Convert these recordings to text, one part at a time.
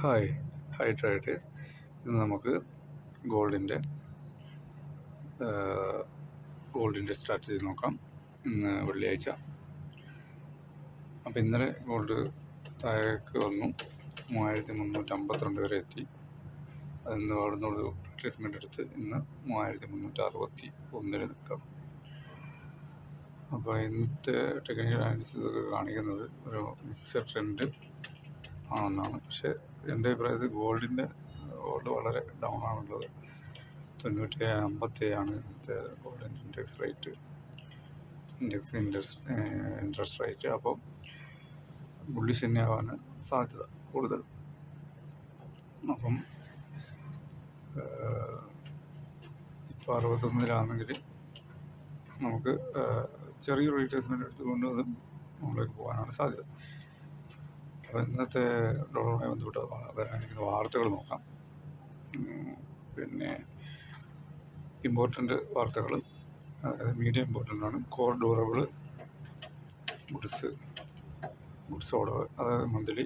Hi high traders ഇന്ന് നമുക്ക് ഗോൾഡിന്റെ ഗോൾഡിന്റെ സ്ട്രാറ്റജി നോക്കാം. ഇന്ന് വെള്ളിയാഴ്ച. അപ്പോൾ ഇന്നലെ ഗോൾഡ് താഴേക്ക് വന്നു. മൂവായിരത്തി മുന്നൂറ്റി അമ്പത്തിരണ്ട് വരെ എത്തി. അതിന്ന് അവിടുന്ന് ഒരു റിപ്ലേസ്മെന്റ് എടുത്ത് ഇന്ന് മൂവായിരത്തി മുന്നൂറ്റി അറുപത്തി ഒന്നിൽ നിൽക്കാം. അപ്പോൾ ഇന്നത്തെ ടെക്നിക്കൽ അനാലിസിസ് ഒക്കെ കാണിക്കുന്നത് ഒരു മിക്സഡ് ട്രെൻഡ്. ആണെന്നാണ്. പക്ഷേ എന്റെ അഭിപ്രായത്തിൽ ഗോൾഡിന്റെ ഗോൾഡ് വളരെ ഡൗൺ ആണുള്ളത് തൊണ്ണൂറ്റി അമ്പത്തേഴാണ് ഇന്നത്തെ ഗോൾഡിന്റെ index rate. Index index interest rate. അപ്പോൾ ബുള്ളിഷ് തന്നെയാവാൻ സാധ്യത കൂടുതൽ. അപ്പം ഇപ്പോൾ അറുപത്തൊന്നിലാണെങ്കിൽ നമുക്ക് ചെറിയൊരു റീപ്ലേസ്മെന്റ് എടുത്തുകൊണ്ട് അത് മുകളിലേക്ക് പോകാനാണ് സാധ്യത. ഇന്നത്തെ ഡോളറുമായി ബന്ധപ്പെട്ട് വരാനിരിക്കുന്ന വാർത്തകൾ നോക്കാം. പിന്നെ ഇമ്പോർട്ടന്റ് വാർത്തകൾ അതായത് മീഡിയം ഇമ്പോർട്ടന്റ് ആണ്. Core durable goods goods order അതായത് monthly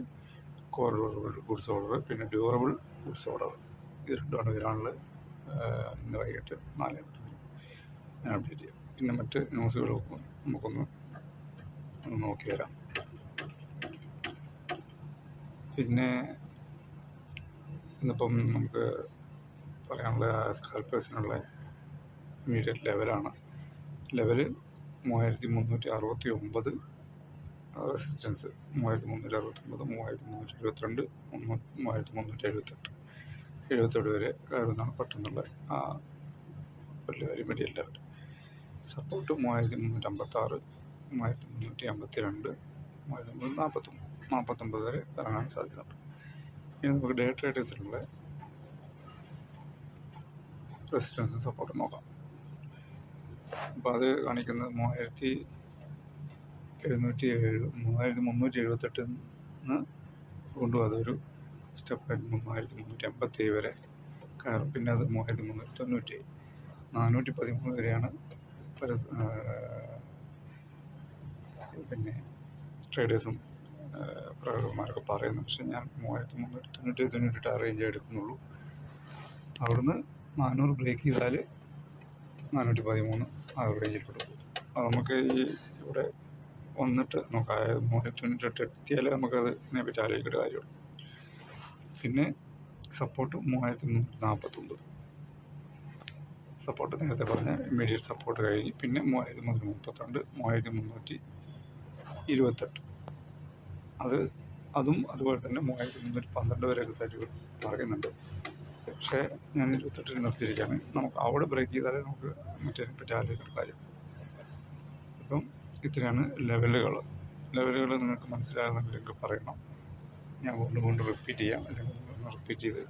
core durable goods order പിന്നെ ഡ്യൂറബിൾ ഗുഡ്സ് ഓർഡർ. ഇത് രണ്ടുമാണ് വരാനുള്ളത്. ഇന്ന് വൈകിട്ട് നാല് ഞാൻ അപ്ഡേറ്റ് ചെയ്യാം. പിന്നെ മറ്റ് ന്യൂസുകളൊക്കെ നമുക്കൊന്ന് നോക്കി വരാം പിന്നെ ഇന്നിപ്പം നമുക്ക് പറയാനുള്ള സ്കാൽപ്പേഴ്സിനുള്ള ഇമീഡിയറ്റ് ലെവലാണ് ലെവൽ മൂവായിരത്തി മുന്നൂറ്റി അറുപത്തി ഒമ്പത് റെസിസ്റ്റൻസ് മൂവായിരത്തി മുന്നൂറ്റി അറുപത്തി ഒമ്പത് മൂവായിരത്തി മുന്നൂറ്റി എഴുപത്തിരണ്ട് മൂവായിരത്തി മുന്നൂറ്റി എഴുപത്തെട്ട് എഴുപത്തെട്ട് വരെ കയറുന്നതാണ് പെട്ടെന്നുള്ള ആ ഒരു ഇമീഡിയറ്റ് ലെവൽ സപ്പോർട്ട് മൂവായിരത്തി മുന്നൂറ്റി അമ്പത്താറ് മൂവായിരത്തി മുന്നൂറ്റി അമ്പത്തി രണ്ട് മൂവായിരത്തി മുന്നൂറ്റി നാൽപ്പത്തൊമ്പത് നാൽപ്പത്തൊമ്പത് വരെ ഇറങ്ങാൻ സാധ്യതയുണ്ട്. ഇനി നമുക്ക് ഡേ ട്രേഡേഴ്സിലുള്ള റെസിസ്റ്റൻസും സപ്പോർട്ടും നോക്കാം. അപ്പോൾ അത് കാണിക്കുന്നത് മൂവായിരത്തി എഴുന്നൂറ്റി ഏഴ് മൂവായിരത്തി മുന്നൂറ്റി എഴുപത്തെട്ടിൽ നിന്ന് കൊണ്ടുപോകും. അതൊരു സ്റ്റെപ്പായിട്ട് മൂവായിരത്തി മുന്നൂറ്റി അമ്പത്തി ഏഴ് വരെ കയറും. പിന്നെ അത് മൂവായിരത്തി മുന്നൂറ്റി തൊണ്ണൂറ്റി നാനൂറ്റി പതിമൂന്ന് വരെയാണ് പല പിന്നെ ട്രേഡേഴ്സും പ്രവർത്തകന്മാരൊക്കെ പറയുന്നത് പക്ഷേ ഞാൻ മൂവായിരത്തി മുന്നൂറ്റി തൊണ്ണൂറ്റി തൊണ്ണൂറ്റി ആ റേഞ്ചേ എടുക്കുന്നുള്ളൂ. അവിടുന്ന് നാനൂറ് ബ്രേക്ക് ചെയ്താൽ നാനൂറ്റി പതിമൂന്ന് ആ റേഞ്ചിൽ പെടും അത് നമുക്ക് ഈ ഇവിടെ വന്നിട്ട് അതായത് മൂവായിരത്തി തൊണ്ണൂറ്റെട്ട് എത്തിയാലേ നമുക്കത് ഇതിനെപ്പറ്റി ആലോചിക്കേണ്ട കാര്യമുള്ളൂ. പിന്നെ സപ്പോർട്ട് മൂവായിരത്തി മുന്നൂറ്റി നാൽപ്പത്തൊമ്പത്. സപ്പോർട്ട് നേരത്തെ പറഞ്ഞ ഇമ്മീഡിയറ്റ് സപ്പോർട്ട് കഴിഞ്ഞ് പിന്നെ മൂവായിരത്തി മുന്നൂറ്റി മുപ്പത്തിരണ്ട് മൂവായിരത്തി മുന്നൂറ്റി ഇരുപത്തെട്ട്. അത് അതും അതുപോലെ തന്നെ മൂവായിരത്തി മുന്നൂറ്റി പന്ത്രണ്ട് വരെയൊക്കെ സൈറ്റുകൾ പറയുന്നുണ്ട്. പക്ഷേ ഞാൻ ഇരുപത്തെട്ടിന് നിർത്തിയിരിക്കുകയാണ്. നമുക്ക് അവിടെ ബ്രേക്ക് ചെയ്താലേ നമുക്ക് മറ്റേതിനെ പറ്റി ആലോചിക്കേണ്ട കാര്യം. അപ്പം ഇത്രയാണ് ലെവലുകൾ ലെവലുകൾ നിങ്ങൾക്ക് മനസ്സിലാകുന്നെങ്കിൽ പറയണം. ഞാൻ വീണ്ടും വീണ്ടും റിപ്പീറ്റ് ചെയ്യാം. അല്ലെങ്കിൽ റിപ്പീറ്റ് ചെയ്ത്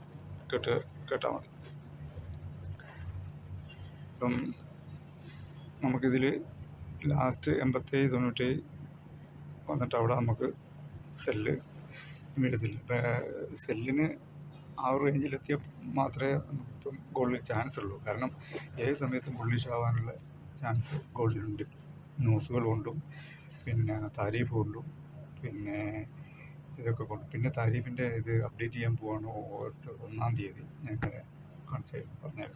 കേട്ട് കേട്ടാൽ മതി. അപ്പം നമുക്കിതിൽ ലാസ്റ്റ് എൺപത്തേഴ് തൊണ്ണൂറ്റേഴ് വന്നിട്ട് അവിടെ നമുക്ക് സെല്ല് ഇമ്മീഡിയറ്റ് ഇപ്പം സെല്ലിന് ആ ഒരു റേഞ്ചിലെത്തിയ മാത്രമേ നമുക്കിപ്പം ഗോൾഡിന് ചാൻസ് ഉള്ളൂ. കാരണം ഏത് സമയത്തും ബുള്ളിഷ് ആവാനുള്ള ചാൻസ് ഗോൾഡിനുണ്ട് ന്യൂസുകൾ കൊണ്ടും പിന്നെ താരീഫ് കൊണ്ടും പിന്നെ ഇതൊക്കെ കൊണ്ട്. പിന്നെ താരീഫിന്റെ ഇത് അപ്ഡേറ്റ് ചെയ്യാൻ പോവാണ് ഓഗസ്റ്റ് ഒന്നാം തീയതി. ഞാൻ ഇങ്ങനെ കാണിച്ചു പറഞ്ഞത്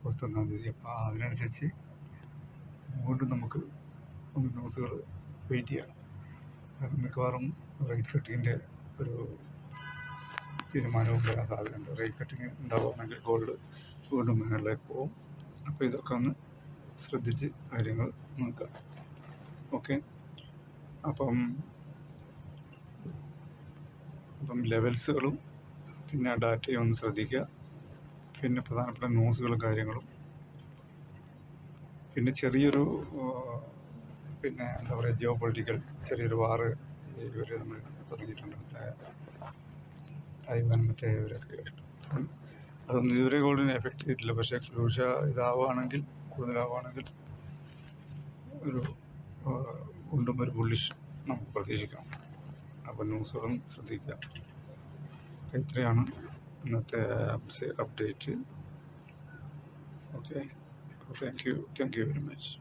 ഓഗസ്റ്റ് ഒന്നാം തീയതി. അപ്പോൾ അതിനനുസരിച്ച് വീണ്ടും നമുക്ക് ഒന്ന് ന്യൂസുകൾ വെയിറ്റ് ചെയ്യണം മിക്കവാറും റേറ്റ് കട്ടിങ്ങിന്റെ ഒരു തീരുമാനവും വരാൻ സാധ്യതയുണ്ട്. റേറ്റ് കട്ടിങ് ഉണ്ടാവുകയാണെങ്കിൽ ഗോൾഡ് വീണ്ടും മുകളിലേക്ക് പോകും. അപ്പോൾ ഇതൊക്കെ ഒന്ന് ശ്രദ്ധിച്ച് കാര്യങ്ങൾ നോക്കുക. ഓക്കെ അപ്പം അപ്പം ലെവൽസുകളും പിന്നെ ഡാറ്റയും ഒന്ന് ശ്രദ്ധിക്കുക. പിന്നെ പ്രധാനപ്പെട്ട ന്യൂസുകളും കാര്യങ്ങളും. പിന്നെ ചെറിയൊരു പിന്നെ എന്താ പറയുക ജിയോ പൊളിറ്റിക്കൽ ചെറിയൊരു വാറ് ഇവർ നമ്മൾ തുടങ്ങിയിട്ടുണ്ട്. തായ്വാൻ മറ്റേ ഇവരൊക്കെ അതൊന്നും ഇതുവരെ ഗോൾഡിനെ എഫക്റ്റ് ചെയ്തിട്ടില്ല. പക്ഷേ ക്രൂഷ ഇതാവുകയാണെങ്കിൽ കൂടുതലാവുകയാണെങ്കിൽ ഒരു ഉണ്ടും ഒരു ബുള്ളിഷ് നമുക്ക് പ്രതീക്ഷിക്കാം അപ്പോൾ ന്യൂസുകളും ശ്രദ്ധിക്കാം. ഇത്രയാണ് ഇന്നത്തെ update okay thank you thank you very much